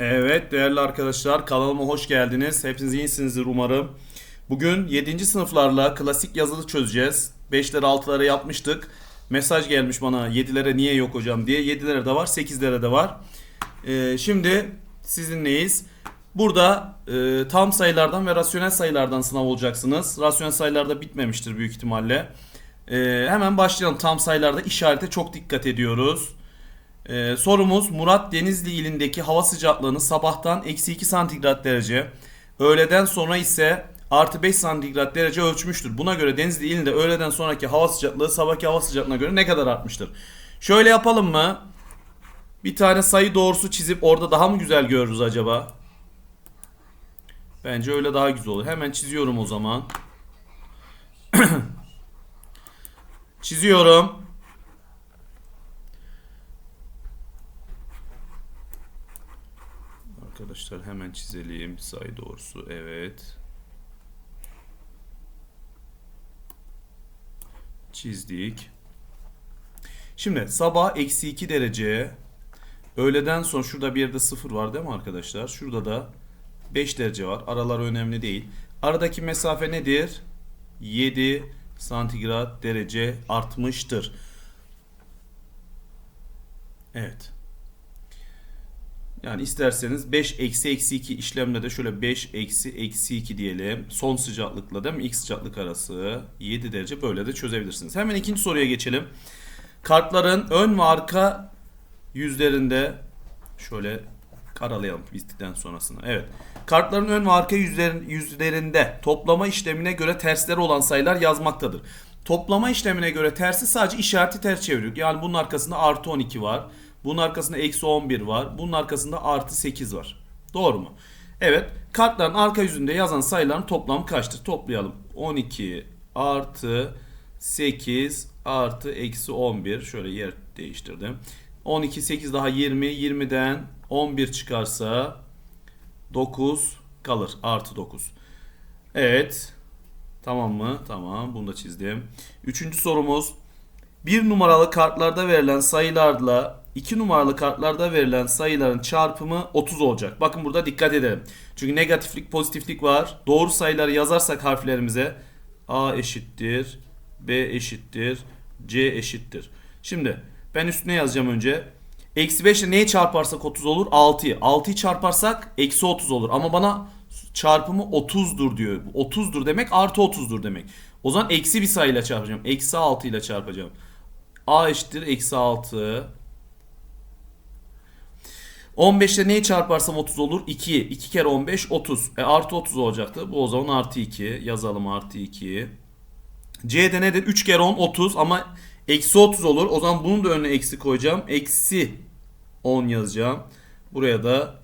Evet değerli arkadaşlar kanalıma hoş geldiniz. Hepiniz iyisinizdir umarım. Bugün 7. sınıflarla klasik yazılı çözeceğiz. 5'lere 6'lara yapmıştık. Mesaj gelmiş bana 7'lere niye yok hocam diye. 7'lere de var 8'lere de var. Ee, şimdi sizinleyiz. Burada e, tam sayılardan ve rasyonel sayılardan sınav olacaksınız. Rasyonel sayılarda bitmemiştir büyük ihtimalle. Ee, hemen başlayalım. Tam sayılarda işarete çok dikkat ediyoruz. Ee, sorumuz Murat Denizli ilindeki hava sıcaklığını sabahtan eksi 2 santigrat derece, öğleden sonra ise artı 5 santigrat derece ölçmüştür. Buna göre Denizli ilinde öğleden sonraki hava sıcaklığı sabahki hava sıcaklığına göre ne kadar artmıştır? Şöyle yapalım mı? Bir tane sayı doğrusu çizip orada daha mı güzel görürüz acaba? Bence öyle daha güzel olur. Hemen çiziyorum o zaman. Çiziyorum. Arkadaşlar hemen çizelim sayı doğrusu. Evet. Çizdik. Şimdi sabah eksi 2 derece. Öğleden sonra şurada bir yerde 0 var değil mi arkadaşlar? Şurada da 5 derece var. Aralar önemli değil. Aradaki mesafe nedir? 7 santigrat derece artmıştır. Evet. Yani isterseniz 5 eksi eksi 2 işlemle de şöyle 5 eksi eksi 2 diyelim. Son sıcaklıkla değil mi? İlk sıcaklık arası 7 derece böyle de çözebilirsiniz. Hemen ikinci soruya geçelim. Kartların ön ve arka yüzlerinde şöyle karalayalım bittikten sonrasını. Evet. Kartların ön ve arka yüzlerin, yüzlerinde toplama işlemine göre tersleri olan sayılar yazmaktadır. Toplama işlemine göre tersi sadece işareti ters çeviriyor. Yani bunun arkasında artı 12 var. Bunun arkasında eksi 11 var. Bunun arkasında artı 8 var. Doğru mu? Evet. Kartların arka yüzünde yazan sayıların toplamı kaçtır? Toplayalım. 12 artı 8 artı eksi 11. Şöyle yer değiştirdim. 12, 8 daha 20. 20'den 11 çıkarsa 9 kalır. Artı 9. Evet. Tamam mı? Tamam. Bunu da çizdim. Üçüncü sorumuz. Bir numaralı kartlarda verilen sayılarla 2 numaralı kartlarda verilen sayıların çarpımı 30 olacak. Bakın burada dikkat edelim. Çünkü negatiflik pozitiflik var. Doğru sayıları yazarsak harflerimize A eşittir, B eşittir, C eşittir. Şimdi ben üstüne yazacağım önce. Eksi 5 ile neyi çarparsak 30 olur? 6'yı. 6'yı çarparsak eksi 30 olur. Ama bana çarpımı 30'dur diyor. 30'dur demek artı 30'dur demek. O zaman eksi bir sayıyla çarpacağım. Eksi 6 ile çarpacağım. A eşittir eksi 6. 15 ile neyi çarparsam 30 olur? 2. 2 kere 15 30. E, artı 30 olacaktı. Bu o zaman artı 2. Yazalım artı 2. C'de nedir? 3 kere 10 30 ama eksi 30 olur. O zaman bunun da önüne eksi koyacağım. Eksi 10 yazacağım. Buraya da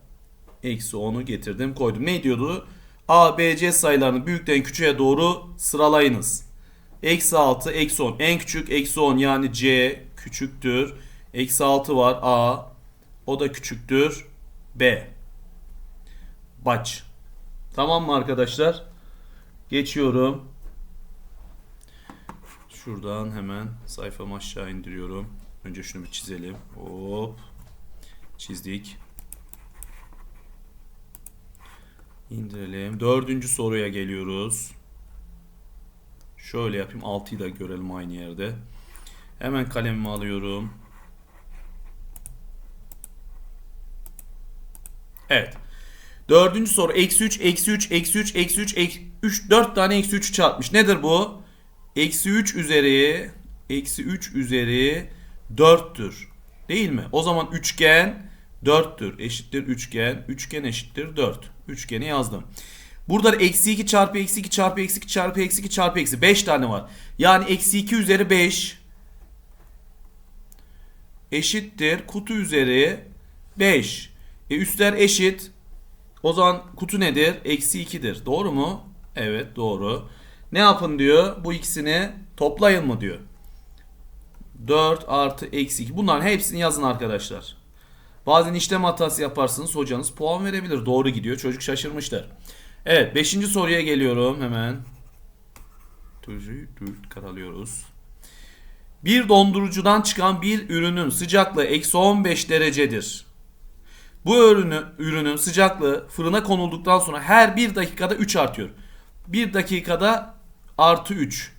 eksi 10'u getirdim koydum. Ne diyordu? A, B, C sayılarını büyükten küçüğe doğru sıralayınız. Eksi 6, eksi 10. En küçük eksi 10 yani C küçüktür. Eksi 6 var A. O da küçüktür B. Baç. Tamam mı arkadaşlar? Geçiyorum. Şuradan hemen sayfamı aşağı indiriyorum. Önce şunu bir çizelim. Hop. Çizdik. İndirelim. Dördüncü soruya geliyoruz. Şöyle yapayım. 6'yı da görelim aynı yerde. Hemen kalemimi alıyorum. Evet. Dördüncü soru. Eksi 3, eksi 3, eksi 3, eksi 3, eksi 3. 4 tane eksi 3 çarpmış. Nedir bu? Eksi 3 üzeri, eksi 3 üzeri 4'tür. Değil mi? O zaman üçgen 4'tür. Eşittir üçgen. Üçgen eşittir 4. Üçgeni yazdım. Burada da eksi 2 çarpı eksi 2 çarpı eksi 2 çarpı eksi 2 çarpı eksi 5 tane var. Yani eksi 2 üzeri 5 eşittir kutu üzeri 5. E üstler eşit. O zaman kutu nedir? Eksi 2'dir. Doğru mu? Evet doğru. Ne yapın diyor? Bu ikisini toplayın mı diyor. 4 artı eksi 2. Bunların hepsini yazın arkadaşlar. Bazen işlem hatası yaparsınız hocanız puan verebilir. Doğru gidiyor. Çocuk şaşırmışlar. Evet 5. soruya geliyorum hemen. Karalıyoruz. Bir dondurucudan çıkan bir ürünün sıcaklığı eksi 15 derecedir. Bu ürünü, ürünün sıcaklığı fırına konulduktan sonra her 1 dakikada 3 artıyor. 1 dakikada artı 3.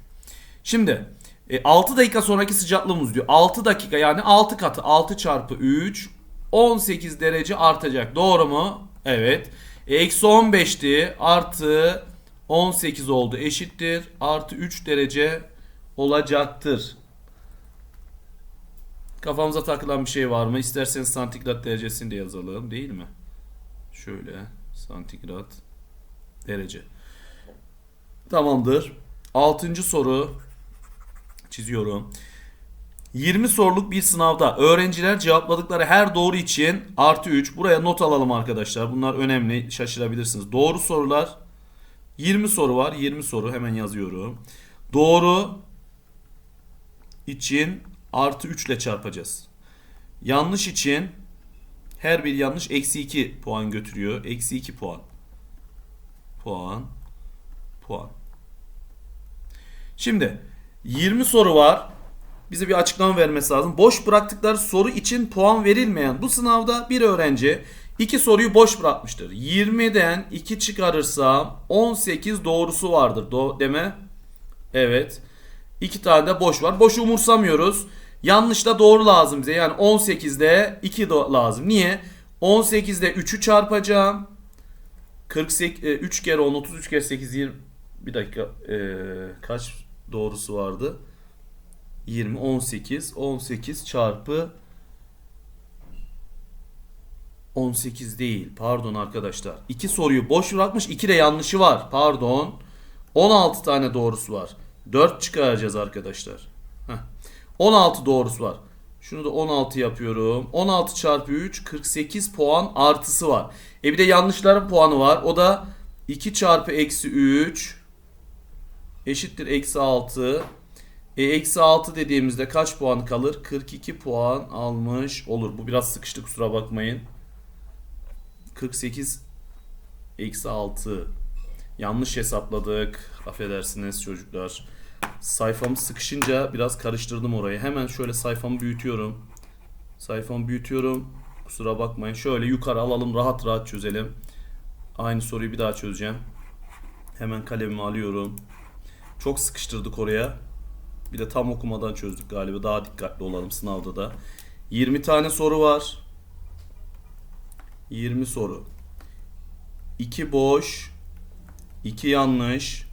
Şimdi e, 6 dakika sonraki sıcaklığımız diyor. 6 dakika yani 6 katı 6 çarpı 3 18 derece artacak. Doğru mu? Evet. Eksi 15'ti artı 18 oldu eşittir. Artı 3 derece olacaktır. Kafamıza takılan bir şey var mı? İsterseniz santigrat derecesini de yazalım değil mi? Şöyle santigrat derece. Tamamdır. Altıncı soru çiziyorum. 20 soruluk bir sınavda öğrenciler cevapladıkları her doğru için artı 3. Buraya not alalım arkadaşlar. Bunlar önemli. Şaşırabilirsiniz. Doğru sorular 20 soru var. 20 soru hemen yazıyorum. Doğru için artı 3 ile çarpacağız. Yanlış için her bir yanlış eksi 2 puan götürüyor. Eksi 2 puan. Puan. Puan. Şimdi 20 soru var. Bize bir açıklama vermesi lazım. Boş bıraktıkları soru için puan verilmeyen bu sınavda bir öğrenci iki soruyu boş bırakmıştır. 20'den 2 çıkarırsam 18 doğrusu vardır. Do deme. Evet. İki tane de boş var. Boşu umursamıyoruz. Yanlış da doğru lazım bize. Yani 18'de 2 do- lazım. Niye? 18'de 3'ü çarpacağım. 48 e, 3 kere 10 33 kere 8 20 bir dakika e, kaç doğrusu vardı? 20 18 18 çarpı 18 değil. Pardon arkadaşlar. 2 soruyu boş bırakmış. 2 de yanlışı var. Pardon. 16 tane doğrusu var. 4 çıkaracağız arkadaşlar. Heh. 16 doğrusu var. Şunu da 16 yapıyorum. 16 çarpı 3 48 puan artısı var. E bir de yanlışların puanı var. O da 2 çarpı eksi 3 eşittir eksi 6. E, eksi 6 dediğimizde kaç puan kalır? 42 puan almış olur. Bu biraz sıkıştı kusura bakmayın. 48 eksi 6. Yanlış hesapladık. Affedersiniz çocuklar. Sayfamı sıkışınca biraz karıştırdım orayı. Hemen şöyle sayfamı büyütüyorum. Sayfamı büyütüyorum. Kusura bakmayın. Şöyle yukarı alalım rahat rahat çözelim. Aynı soruyu bir daha çözeceğim. Hemen kalemimi alıyorum. Çok sıkıştırdık oraya. Bir de tam okumadan çözdük galiba. Daha dikkatli olalım sınavda da. 20 tane soru var. 20 soru. 2 boş. 2 yanlış.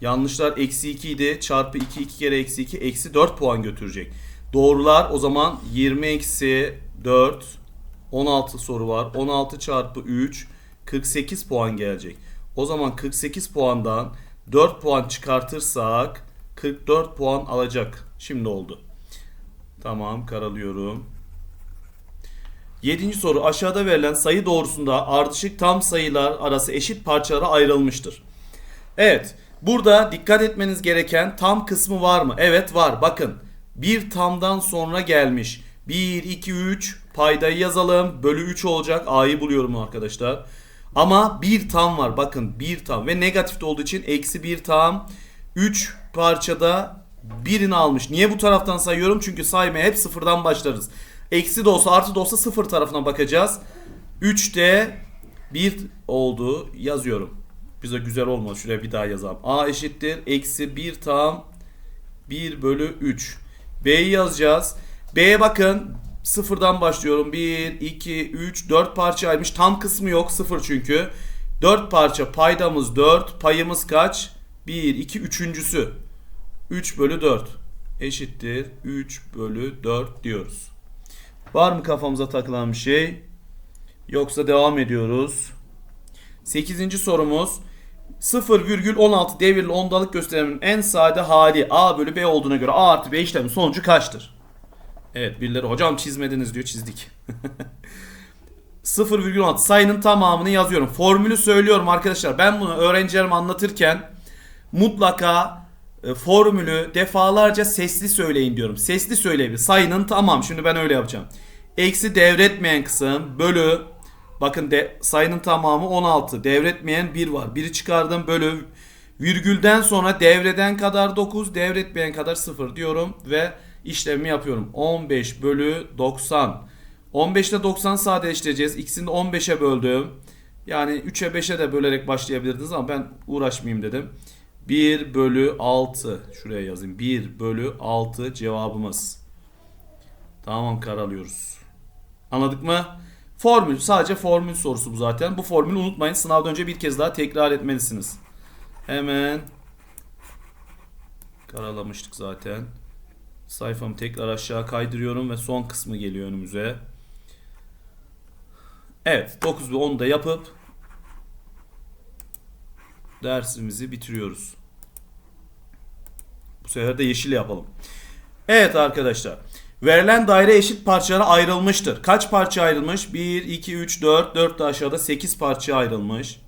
Yanlışlar eksi 2 idi. Çarpı 2 2 kere eksi 2 eksi 4 puan götürecek. Doğrular o zaman 20 eksi 4 16 soru var. 16 çarpı 3 48 puan gelecek. O zaman 48 puandan 4 puan çıkartırsak 44 puan alacak. Şimdi oldu. Tamam karalıyorum. Yedinci soru aşağıda verilen sayı doğrusunda ardışık tam sayılar arası eşit parçalara ayrılmıştır. Evet burada dikkat etmeniz gereken tam kısmı var mı? Evet var bakın bir tamdan sonra gelmiş. 1, 2, 3 paydayı yazalım bölü 3 olacak A'yı buluyorum arkadaşlar. Ama bir tam var bakın bir tam ve negatif olduğu için eksi bir tam 3 parçada birini almış. Niye bu taraftan sayıyorum? Çünkü saymaya hep sıfırdan başlarız. Eksi de olsa artı da olsa sıfır tarafına bakacağız. 3'te 1 oldu yazıyorum. Bize güzel olmaz. Şuraya bir daha yazalım. A eşittir. Eksi 1 tam 1 bölü 3. B'yi yazacağız. B'ye bakın. Sıfırdan başlıyorum. 1, 2, 3, 4 parçaymış. Tam kısmı yok. Sıfır çünkü. 4 parça. Paydamız 4. Payımız kaç? 1, 2, üçüncüsü. 3 bölü 4 eşittir 3 bölü 4 diyoruz. Var mı kafamıza takılan bir şey? Yoksa devam ediyoruz. 8. sorumuz 0,16 devirli ondalık gösterimin en sade hali A bölü B olduğuna göre A artı B işlemin sonucu kaçtır? Evet birileri hocam çizmediniz diyor çizdik. 0,16 sayının tamamını yazıyorum. Formülü söylüyorum arkadaşlar. Ben bunu öğrencilerime anlatırken mutlaka formülü defalarca sesli söyleyin diyorum. Sesli söyleyin. Sayının tamam. Şimdi ben öyle yapacağım. Eksi devretmeyen kısım bölü bakın de, sayının tamamı 16. Devretmeyen 1 var. 1'i çıkardım bölü virgülden sonra devreden kadar 9 devretmeyen kadar 0 diyorum ve işlemi yapıyorum. 15 bölü 90. 15 ile 90 sadeleştireceğiz. İkisini de 15'e böldüm. Yani 3'e 5'e de bölerek başlayabilirdiniz ama ben uğraşmayayım dedim. 1 bölü 6. Şuraya yazayım. 1 bölü 6 cevabımız. Tamam karalıyoruz. Anladık mı? Formül. Sadece formül sorusu bu zaten. Bu formülü unutmayın. Sınavdan önce bir kez daha tekrar etmelisiniz. Hemen karalamıştık zaten. Sayfamı tekrar aşağı kaydırıyorum ve son kısmı geliyor önümüze. Evet 9 ve 10 da yapıp dersimizi bitiriyoruz. Bu sefer de yeşil yapalım. Evet arkadaşlar. Verilen daire eşit parçalara ayrılmıştır. Kaç parça ayrılmış? 1, 2, 3, 4. 4 de aşağıda 8 parça ayrılmış.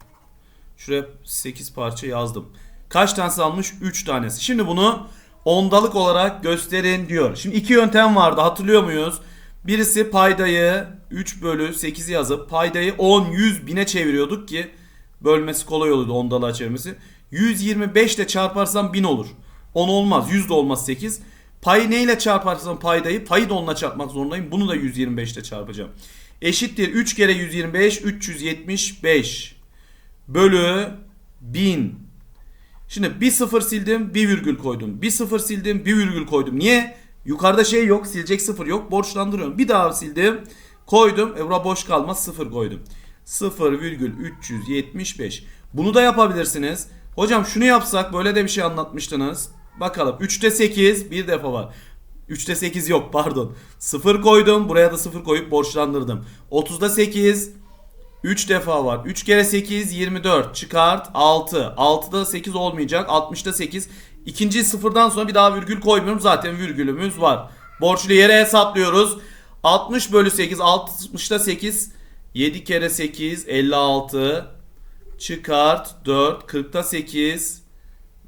Şuraya 8 parça yazdım. Kaç tanesi almış? 3 tanesi. Şimdi bunu ondalık olarak gösterin diyor. Şimdi iki yöntem vardı hatırlıyor muyuz? Birisi paydayı 3 bölü 8'i yazıp paydayı 10, 100 bine çeviriyorduk ki bölmesi kolay oluyordu ondalığa çevirmesi. 125 ile çarparsam 1000 olur. 10 olmaz. 100 de olmaz 8. Payı neyle çarparsam paydayı payı da onunla çarpmak zorundayım. Bunu da 125 ile çarpacağım. Eşittir 3 kere 125 375 bölü 1000. Şimdi bir sıfır sildim bir virgül koydum. Bir sıfır sildim bir virgül koydum. Niye? Yukarıda şey yok silecek sıfır yok borçlandırıyorum. Bir daha sildim koydum. E boş kalmaz sıfır koydum. 0,375. Bunu da yapabilirsiniz. Hocam şunu yapsak böyle de bir şey anlatmıştınız. Bakalım 3'te 8 bir defa var. 3'te 8 yok pardon. 0 koydum buraya da 0 koyup borçlandırdım. 30'da 8 3 defa var. 3 kere 8 24 çıkart 6. 6'da 8 olmayacak. 60'da 8. İkinci sıfırdan sonra bir daha virgül koymuyorum. Zaten virgülümüz var. Borçlu yere hesaplıyoruz. 60 bölü 8 60'da 8 7 kere 8 56 çıkart 4 40'ta 8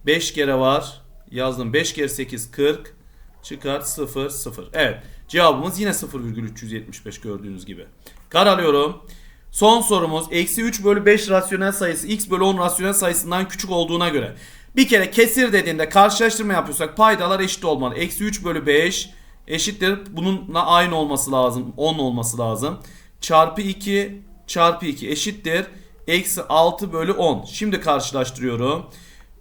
5 kere var. Yazdım 5 kere 8 40 çıkart 0 0. Evet cevabımız yine 0,375 gördüğünüz gibi. Karalıyorum. Son sorumuz eksi 3 bölü 5 rasyonel sayısı x bölü 10 rasyonel sayısından küçük olduğuna göre. Bir kere kesir dediğinde karşılaştırma yapıyorsak paydalar eşit olmalı. Eksi 3 bölü 5 eşittir. Bununla aynı olması lazım. 10 olması lazım. Çarpı 2 çarpı 2 eşittir. Eksi 6 bölü 10. Şimdi karşılaştırıyorum.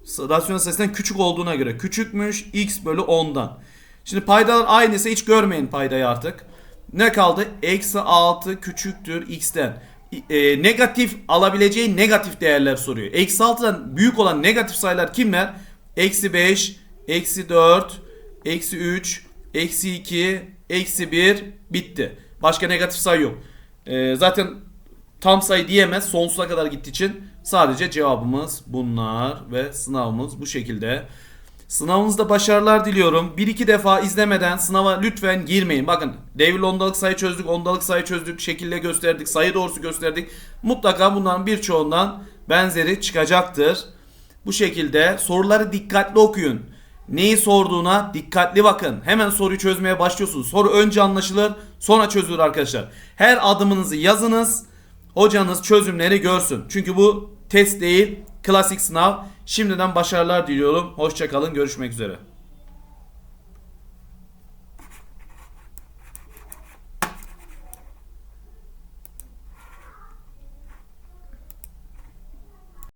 Rasyonel sayısından küçük olduğuna göre. Küçükmüş x bölü 10'dan. Şimdi paydalar aynıysa hiç görmeyin paydayı artık. Ne kaldı? Eksi 6 küçüktür x'ten e, negatif alabileceği negatif değerler soruyor. Eksi 6'dan büyük olan negatif sayılar kimler? Eksi 5, eksi 4, eksi 3, eksi 2, eksi 1 bitti. Başka negatif sayı yok. E, zaten tam sayı diyemez sonsuza kadar gittiği için sadece cevabımız bunlar ve sınavımız bu şekilde. Sınavınızda başarılar diliyorum. Bir iki defa izlemeden sınava lütfen girmeyin. Bakın devir ondalık sayı çözdük, ondalık sayı çözdük, şekilde gösterdik, sayı doğrusu gösterdik. Mutlaka bunların birçoğundan benzeri çıkacaktır. Bu şekilde soruları dikkatli okuyun. Neyi sorduğuna dikkatli bakın. Hemen soruyu çözmeye başlıyorsunuz. Soru önce anlaşılır, sonra çözülür arkadaşlar. Her adımınızı yazınız. Hocanız çözümleri görsün. Çünkü bu test değil, klasik sınav. Şimdiden başarılar diliyorum. Hoşçakalın. Görüşmek üzere.